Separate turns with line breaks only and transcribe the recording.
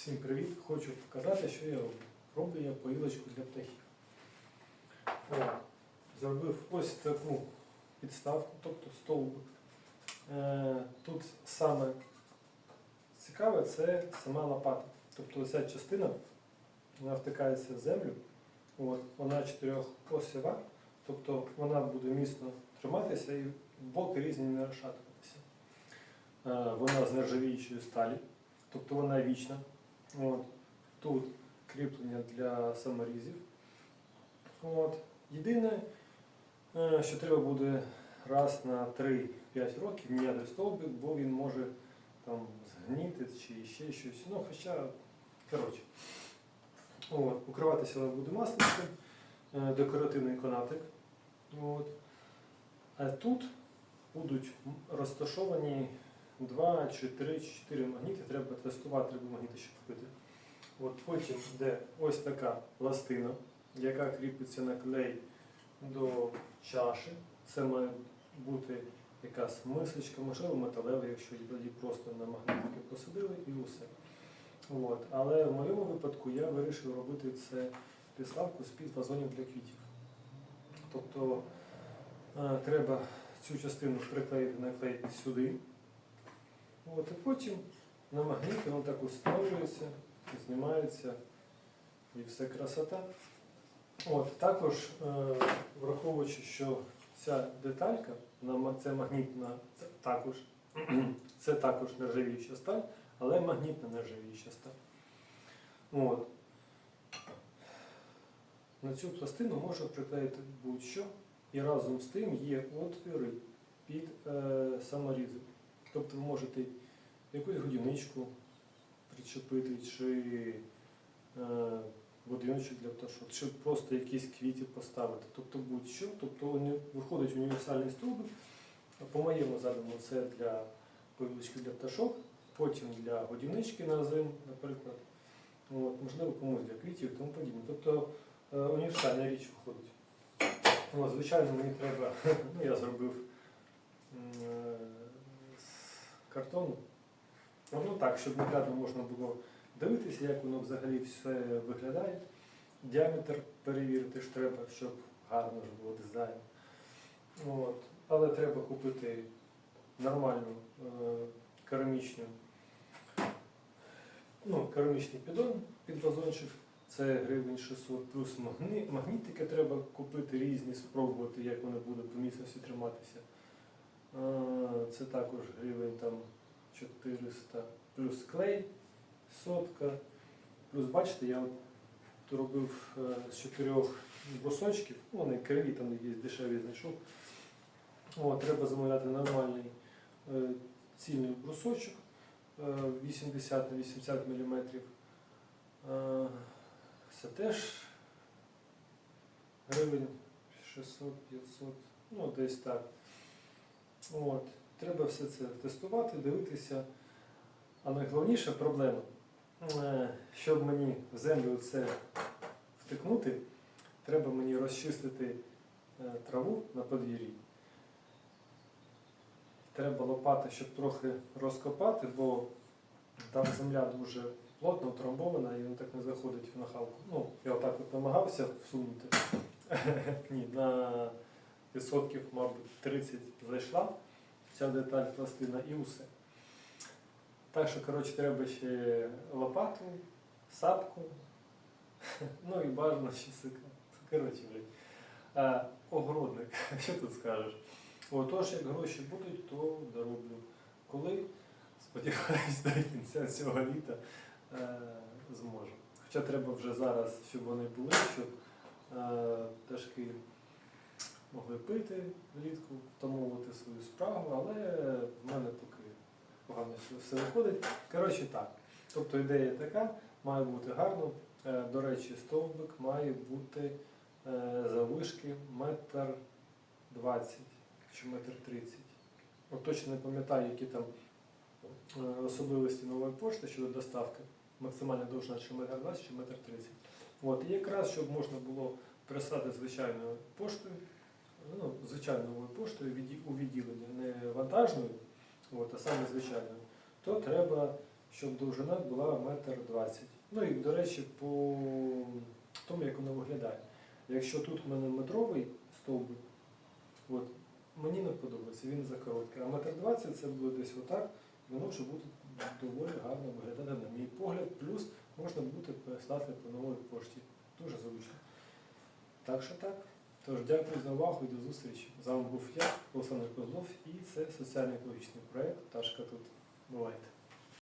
Всім привіт! Хочу показати, що я роблю. Роблю я поїлочку для птахів. О, зробив ось таку підставку, тобто стовбик. Е, тут саме цікаве це сама лопата. Тобто ця частина вона втикається в землю. От, вона чотирьохосєва, тобто вона буде міцно триматися і боки різні не розшатуватися. Е, вона з нержавіючої сталі, тобто вона вічна. От. Тут кріплення для саморізів. От. Єдине, е, що треба буде раз на 3-5 років міняти стовбик, бо він може там згніти чи ще щось. Ну, хоча, коротше. От. Укриватися буде масличком, е, декоративний канатик. От. А тут будуть розташовані Два чи три, чи чотири магніти, треба тестувати, треба магніти ще купити. От потім йде ось така пластина, яка кріпиться на клей до чаші. Це має бути якась мисочка, можливо, металева, якщо її просто на магнітики посадили і усе. От. Але в моєму випадку я вирішив робити це підставку з-під вазонів для квітів. Тобто е, треба цю частину приклеїти на клей сюди. От, і потім на магніті він так установлюється, знімається і все красота. От, також, е, враховуючи, що ця деталька, це магнітна, це також, це також нержавіюча сталь, але магнітна нержавіюча сталь. От. На цю пластину можна приклеїти будь-що, і разом з тим є отвіри під е, саморізи. Тобто ви можете якусь годівничку причепити, чи е, будиночок для пташок, чи просто якісь квіти поставити. Тобто будь-що. Тобто виходить універсальний стовбик. По моєму задуму це для поїлочки для пташок, потім для годівнички на зим, наприклад. От, можливо, комусь для квітів і тому подібне. Тобто е, універсальна річ виходить. От, звичайно, мені треба, ну я зробив картону. Ну так, щоб наглядно можна було дивитися, як воно взагалі все виглядає. Діаметр перевірити ж треба, щоб гарно ж було дизайн. От. Але треба купити нормальну е, керамічну, ну, керамічний піддон під вазончик. Це гривень 600 плюс магні, магнітики треба купити різні, спробувати, як вони будуть по міцності триматися. Е, Це також гривень там 400 плюс клей, сотка. Плюс, бачите, я робив е, з чотирьох брусочків, ну, вони криві, там є дешеві знайшов. О, треба замовляти нормальний е, цільний брусочок е, 80 на 80 мм. Це теж гривень 600-500, ну десь так. От. Треба все це тестувати, дивитися. А найголовніша проблема, е, щоб мені в землю це втикнути, треба мені розчистити е, траву на подвір'ї. Треба лопати, щоб трохи розкопати, бо там земля дуже плотно утрамбована і він так не заходить в нахалку. Ну, я отак от намагався всунути. Ні, на відсотків, мабуть, 30 зайшла ця деталь пластина і усе. Так що, коротше, треба ще лопату, сапку, ну і бажано ще сика. Коротше, блядь. Огородник, що тут скажеш? Отож, як гроші будуть, то дороблю. Коли, сподіваюсь, до кінця цього літа е, зможу. Хоча треба вже зараз, щоб вони були, щоб е, пташки могли пити влітку, втамовувати свою справу, але в мене поки погано все- виходить. Коротше так. Тобто ідея така, має бути гарно. Е, До речі, стовбик має бути е, заввишки метр двадцять чи метр тридцять. Точно не пам'ятаю, які там е, особливості нової пошти щодо доставки. Максимальна довжина чи метр двадцять, чи метр тридцять. От, і якраз, щоб можна було прислати звичайною поштою, ну, звичайною поштою у відділення, не вантажною, от, а саме звичайною, то треба щоб довжина була метр двадцять. Ну і, до речі, по тому, як воно виглядає. Якщо тут в мене метровий стовбик, от, мені не подобається, він за короткий. А метр двадцять це буде десь отак, воно вже буде доволі гарно виглядати, на мій погляд. Плюс можна буде переслати по новій пошті. Дуже зручно. Так що так. Тож дякую за увагу і до зустрічі. З вами був я, Олександр Козлов, і це соціально-екологічний проєкт Ташка тут. Бувайте.